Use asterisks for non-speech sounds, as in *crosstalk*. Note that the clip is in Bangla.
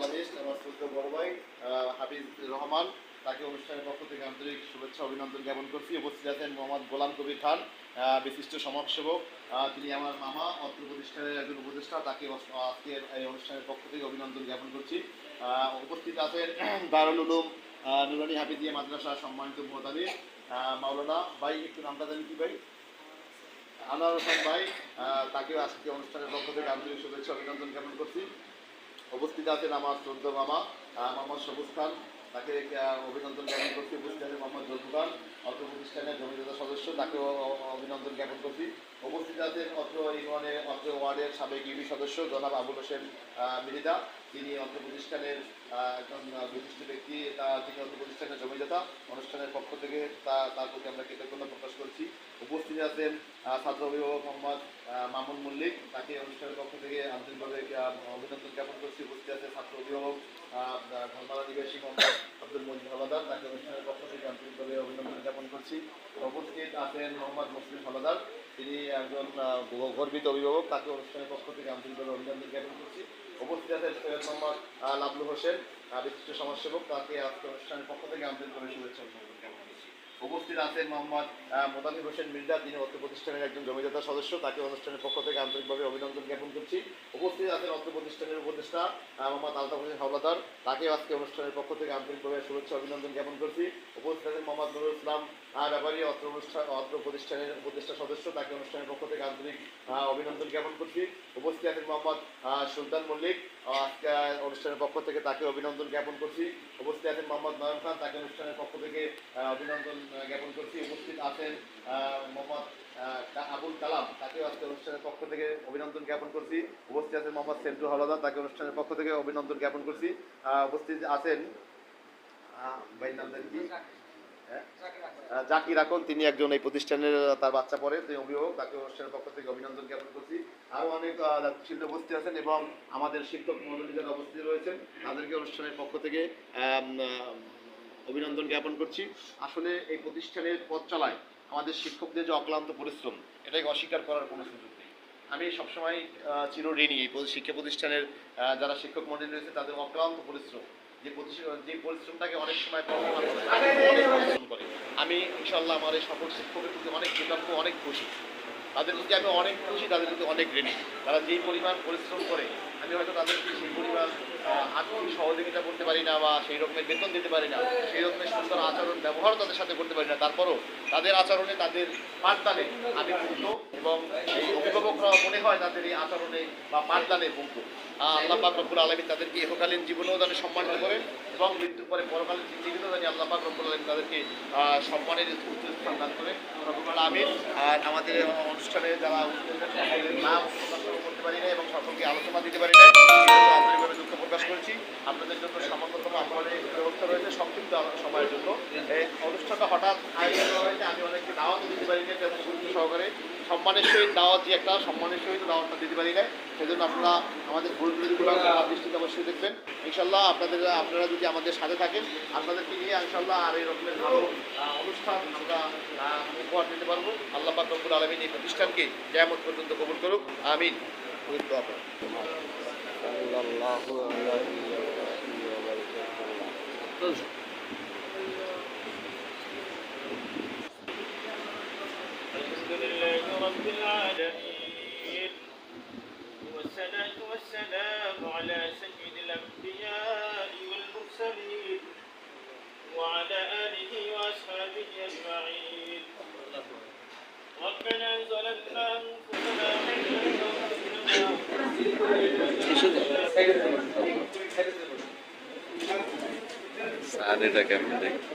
বাংলাদেশ, আমার শ্রদ্ধ বড় ভাই হাফিজ রহমান, তাকে অনুষ্ঠানের পক্ষ থেকে আন্তরিক শুভেচ্ছা, অভিনন্দন জ্ঞাপন করছি। উপস্থিত আছেন মোহাম্মদ গোলাম কবির খান বিশিষ্ট সমাজসেবক। তিনি আমার মামা, অত্র প্রতিষ্ঠানের একজন উপদেষ্টা, তাকে আজকের এই অনুষ্ঠানের পক্ষ থেকে অভিনন্দন জ্ঞাপন করছি। উপস্থিত আছেন *clears throat* দারুল উলুম নুরানি হাফিজিয়া মাদ্রাসা সম্মানিত মোহতামি মাওলানা ভাই, একটু নামটা জানি কি ভাই? আনোয়ার হোসেন ভাই তাকেও আজকে অনুষ্ঠানের পক্ষ থেকে আন্তরিক শুভেচ্ছা, অভিনন্দন জ্ঞাপন করছি। উপস্থিত আছেন আমার শ্রদ্ধ মামা মোহাম্মদ সবুজ খান। তাকে অভিনন্দন জ্ঞাপন করছি। উপস্থিত আছেন মোহাম্মদ খান অত্র প্রতিষ্ঠানের জমিদার সদস্য। তাকেও অভিনন্দন জ্ঞাপন করছি। উপস্থিত আছেন অত্র ইউনিয়নের অত্র ওয়ার্ডের সাবেক ইউবি সদস্য জনাব আবুল হোসেন মিরিদা তিনি অত্র প্রতিষ্ঠানের একজন বিশিষ্ট ব্যক্তি, তা তিনি অত্র প্রতিষ্ঠানের জমিদাতা। অনুষ্ঠানের পক্ষ থেকে তা, তার প্রতি আমরা কৃতজ্ঞতা প্রকাশ করছি। উপস্থিত আছেন ছাত্র অভিভাবক মোহাম্মদ মামুন মল্লিক। তাকে অনুষ্ঠানের পক্ষ থেকে আন্তরিকভাবে অভিনন্দন জ্ঞাপন করছি উপস্থিত আছে ছাত্র অভিভাবক ধর্মালা নিবাসী মোহাম্মদ আব্দুল মজিদ হলাদার তাকে অনুষ্ঠানের পক্ষ থেকে আন্তরিকভাবে অভিনন্দন জ্ঞাপন করছি উপস্থিত আছেন মোহাম্মদ মুসলিম হলাদার। তিনি একজন গর্বিত অভিভাবক। তাকে অনুষ্ঠানের পক্ষ থেকে আন্তরিকভাবে অভিনন্দন জ্ঞাপন করছি। উপস্থিত আছেন সৈয়দ মোহাম্মদ লাবলু হোসেন বিশিষ্ট সমাজসেবক। তাকে আজকে অনুষ্ঠানের পক্ষ থেকে আন্তরিকভাবে শুভেচ্ছা জ্ঞাপন উপস্থিত আছেন মোহাম্মদ আহ, হোসেন মির্জা তিনি অর্থ প্রতিষ্ঠানের একজন জমিদাতা সদস্য তাকে অনুষ্ঠানের পক্ষ থেকে আন্তরিকভাবে অভিনন্দন জ্ঞাপন করছি। উপস্থিত আছেন অত্র প্রতিষ্ঠানের উপদেষ্টা মোহাম্মদ আলতাফ হোসেন হাওলাদার তাকে আজকে অনুষ্ঠানের পক্ষ থেকে আন্তরিকভাবে শুভেচ্ছা অভিনন্দন জ্ঞাপন করছি। উপস্থিত আছেন মোহাম্মদ নুরুল ইসলাম ব্যাপারী অত্র অনুষ্ঠান অর্থ প্রতিষ্ঠানের উপদেষ্টা সদস্য তাকে অনুষ্ঠানের পক্ষ থেকে আন্তরিক অভিনন্দন জ্ঞাপন করছি। উপস্থিত আছেন মোহাম্মদ সুলতান মল্লিক আজকে অনুষ্ঠানের পক্ষ থেকে তাকে অভিনন্দন জ্ঞাপন করছি। উপস্থিত আছেন মোহাম্মদ নয়ন খান তাকে অনুষ্ঠানের পক্ষ থেকে অভিনন্দন জ্ঞাপন করছি উপস্থিত আছেন মোহাম্মদ আবুল কালাম তাকেও আজকে অনুষ্ঠানের পক্ষ থেকে অভিনন্দন জ্ঞাপন করছি। উপস্থিত আছেন মোহাম্মদ সেন্টু হলাদার তাকে অনুষ্ঠানের পক্ষ থেকে অভিনন্দন জ্ঞাপন করছি। উপস্থিত আছেন কি? হ্যাঁ? জাকির আকন তিনি একজন এই প্রতিষ্ঠানের তার বাচ্চা পড়ে তিনি অভিভাবক তাকে অনুষ্ঠানের পক্ষ থেকে অভিনন্দন জ্ঞাপন করছি। আরও অনেক শিল্পী উপস্থিত আছেন এবং আমাদের শিক্ষক মন্ডলী যারা উপস্থিত রয়েছেন তাদেরকে অনুষ্ঠানের পক্ষ থেকে আহ, অভিনন্দন জ্ঞাপন করছি। আসলে এই প্রতিষ্ঠানের পথ চলায় আমাদের শিক্ষকদের যে অক্লান্ত পরিশ্রম এটাকে অস্বীকার করার কোনো সুযোগ নেই। আমি সবসময় চিরঋণী এই শিক্ষা প্রতিষ্ঠানের যারা শিক্ষক মন্ডলী রয়েছে, তাদের অক্লান্ত পরিশ্রম, যে যে পরিশ্রমটাকে অনেক সময় করে আমি ইনশাল্লাহ আমার এই সকল শিক্ষকের প্রতি অনেক কৃতজ্ঞ, অনেক খুশি। তাদের প্রতি আমি অনেক খুশি, তাদের প্রতি অনেক ঋণী। তারা যেই পরিমাণ পরিশ্রম করে, আমি হয়তো তাদেরকে সেই পরিমাণ আর্থিক সহযোগিতা করতে পারি না বা সেই রকমের বেতন দিতে পারি না, সেই রকমের সুন্দর আচরণ, ব্যবহারও তাদের সাথে করতে পারি না। তারপরও তাদের আচরণে, তাদের পাঠদানে আমি মুগ্ধ এবং এই অভিভাবকরা মনে হয় তাদের এই আচরণে বা পাঠদানে মুগ্ধ। আল্লাহ পাক রব্বুল আলমী তাদেরকে ইহকালীন জীবনেও তাদের সম্মানিত করেন এবং মৃত্যুর পরে পরকালীন জীবিত জানি আল্লাহ পাক রব্বুল আলমী তাদেরকে সম্মানের উচ্চ স্থান দান করে রব্বুল আর আমাদের অনুষ্ঠানে যারা নাম করতে পারি না এবং সকলকে আলোচনা দিতে পারি না আন্তরিকভাবে দুঃখ প্রকাশ করছি। আপনাদের জন্য সামান্যতম আপনাদের রয়েছে সংক্ষিপ্ত সময়ের জন্য। এই অনুষ্ঠানটা হঠাৎ আয়োজন হয়েছে। আমি অনেককে দাওয়াতও দিতে পারি না গুরুত্ব সহকারে। সম্মানের সহিত দাওয়াত যে একটা সম্মানের সহিত দাওয়াতটা দিতে পারি না সেজন্য আপনারা আমাদের ভুল ত্রুটিগুলো দৃষ্টিতে অবশ্যই দেখবেন। ইনশাল্লাহ আপনাদের, আপনারা যদি আমাদের সাথে থাকেন, আপনাদেরকে নিয়ে ইনশাল্লাহ আর এই রকমের ভালো অনুষ্ঠান আমরা উপহার দিতে পারব। আল্লাহ পাক রব্বুল আলমিন এই প্রতিষ্ঠানকে যেমন পর্যন্ত কবুল করুক। আমিন। ওই طنجة الحمد لله رب العالمين. والسلام على سيد الأنبياء والمرسلين وعلى آله وأصحابه أجمعين. ربنا ظلمنا أنفسنا وإن لم تغفر স্যার এটা কেমন দেখি